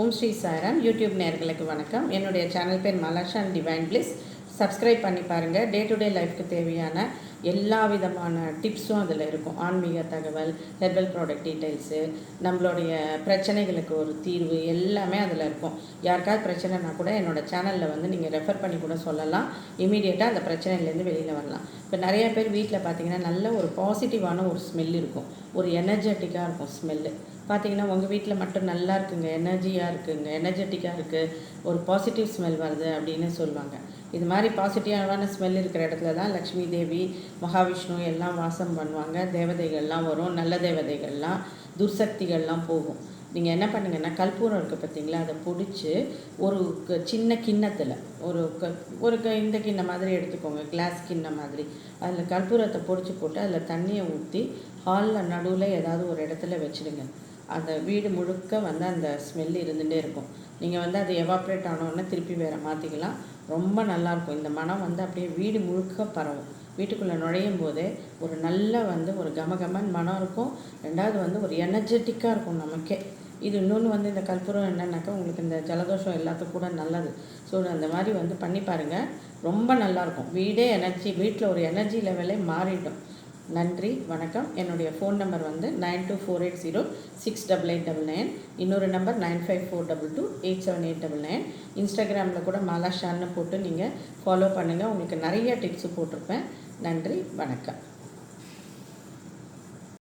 ஓம் ஸ்ரீ சாரம் யூடியூப் நேர்களுக்கு வணக்கம். என்னுடைய சேனல் பேர் Malasha and divine please subscribe பண்ணி பாருங்கள் டே டு டே லைஃப்க்கு தேவையான எல்லா விதமான டிப்ஸும் அதில் இருக்கும். ஆன்மீக தகவல் ஹெர்பல் ப்ராடக்ட் டீட்டெயில்ஸு நம்மளுடைய பிரச்சனைகளுக்கு ஒரு தீர்வு எல்லாமே அதில் இருக்கும். யாருக்காவது பிரச்சனைனா கூட என்னோடய சேனலில் வந்து நீங்கள் ரெஃபர் பண்ணி கூட சொல்லலாம். இமீடியட்டாக அந்த பிரச்சனையிலேருந்து வெளியில் வரலாம். இப்போ நிறைய பேர் வீட்டில் பார்த்தீங்கன்னா நல்ல ஒரு பாசிட்டிவான ஒரு ஸ்மெல் இருக்கும். ஒரு எனர்ஜெட்டிக்காக இருக்கும் ஸ்மெல்லு பார்த்தீங்கன்னா உங்கள் வீட்டில் மட்டும் நல்லா இருக்குங்க எனர்ஜியாக இருக்குங்க எனர்ஜெட்டிக்காக இருக்குது ஒரு பாசிட்டிவ் ஸ்மெல் வருது அப்படின்னு சொல்லுவாங்க. இது மாதிரி பாசிட்டிவான ஸ்மெல் இருக்கிற இடத்துல தான் லக்ஷ்மி தேவி மகாவிஷ்ணு எல்லாம் வாசம் பண்ணுவாங்க. தேவதைகள்லாம் வரும். நல்ல தேவதைகள்லாம் துர்சக்திகள்லாம் போகும். நீங்கள் என்ன பண்ணுங்கன்னா கற்பூரம் இருக்குது பார்த்தீங்களா? அதை பிடிச்சி ஒரு க- சின்ன கிண்ணத்தில் ஒரு க ஒரு க இந்த கிண்ணம் மாதிரி எடுத்துக்கோங்க. கிளாஸ் கிண்ணம் மாதிரி. அதில் கற்பூரத்தை பிடிச்சி போட்டு அதில் தண்ணியை ஊற்றி ஹாலில் நடுவில் ஏதாவது ஒரு இடத்துல வச்சுடுங்க. அந்த வீடு முழுக்க வந்து அந்த ஸ்மெல் இருந்துகிட்டே இருக்கும். நீங்கள் வந்து அது எவாப்ரேட் ஆனோடனே திருப்பி வேறு மாற்றிக்கலாம் ரொம்ப நல்லாயிருக்கும் இந்த மனம் வந்து அப்படியே வீடு முழுக்க பரவும். வீட்டுக்குள்ளே நுழையும் போதே ஒரு நல்ல வந்து ஒரு கமகமன் மனம் இருக்கும். ரெண்டாவது வந்து ஒரு எனர்ஜெட்டிக்காக இருக்கும் நமக்கே. இது இன்னொன்று வந்து இந்த கற்பூரம் என்னன்னாக்கா உங்களுக்கு இந்த ஜலதோஷம் எல்லாத்துக்கும் கூட நல்லது. ஸோ அந்த மாதிரி வந்து பண்ணி பாருங்கள் ரொம்ப நல்லாயிருக்கும் வீடே எனர்ஜி வீட்டில் ஒரு எனர்ஜி லெவலே மாறிடும். நன்றி வணக்கம். என்னுடைய ஃபோன் நம்பர் வந்து nine two four eight zero six double eight double nine இன்னொரு number nine five four double two eight seven eight double nine இன்ஸ்டாகிராமில் கூட மாலாஷான்னு போட்டு நீங்கள் ஃபாலோ பண்ணுங்கள் உங்களுக்கு நிறைய டிப்ஸு போட்டிருப்பேன். நன்றி வணக்கம்.